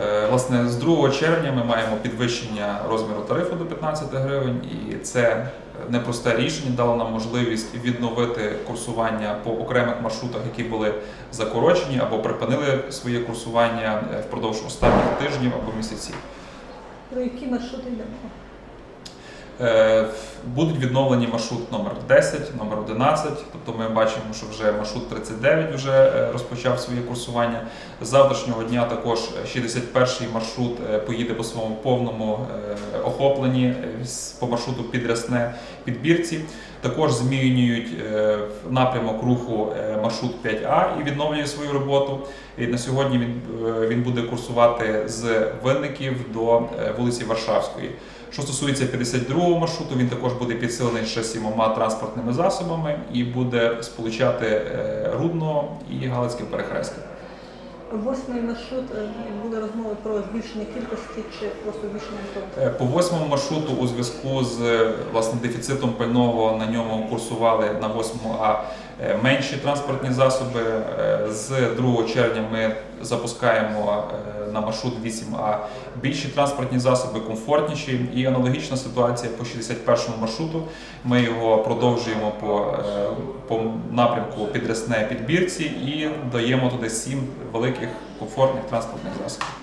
Е, Власне, з 2 червня ми маємо підвищення розміру тарифу до 15 гривень, і це непросте рішення дало нам можливість відновити курсування по окремих маршрутах, які були закорочені або припинили своє курсування е, впродовж останніх тижнів або місяців. Про які маршрути йдемо? Е, Будуть відновлені маршрут номер 10, номер 11. Тобто ми бачимо, що вже маршрут 39 вже е, розпочав своє курсування. З завтрашнього дня також 61-й маршрут е, поїде по своєму повному охопленні по маршруту Підрясне підбірці. Також змінюють е, напрямок руху е, маршрут 5А і відновлює свою роботу. І на сьогодні він, е, він буде курсувати з винників до вулиці Варшавської. Що стосується 52-го маршруту, він також буде підсилений ще сімома транспортними засобами і буде сполучати Рудно і Галицьке перехрестя. Восьмий маршрут е, були розмови про збільшення кількості чи просто збільшення автобусів. Е, По восьмому маршруту у зв'язку з е, власне дефіцитом пального на ньому курсували на 8 А е, менші транспортні засоби. З 2 червня ми запускаємо на маршрут 8А більші транспортні засоби, комфортніші. І аналогічна ситуація по 61 маршруту. Ми його продовжуємо по, по напрямку підрясне підбірці і даємо туди сім великих комфортних транспортних засобів.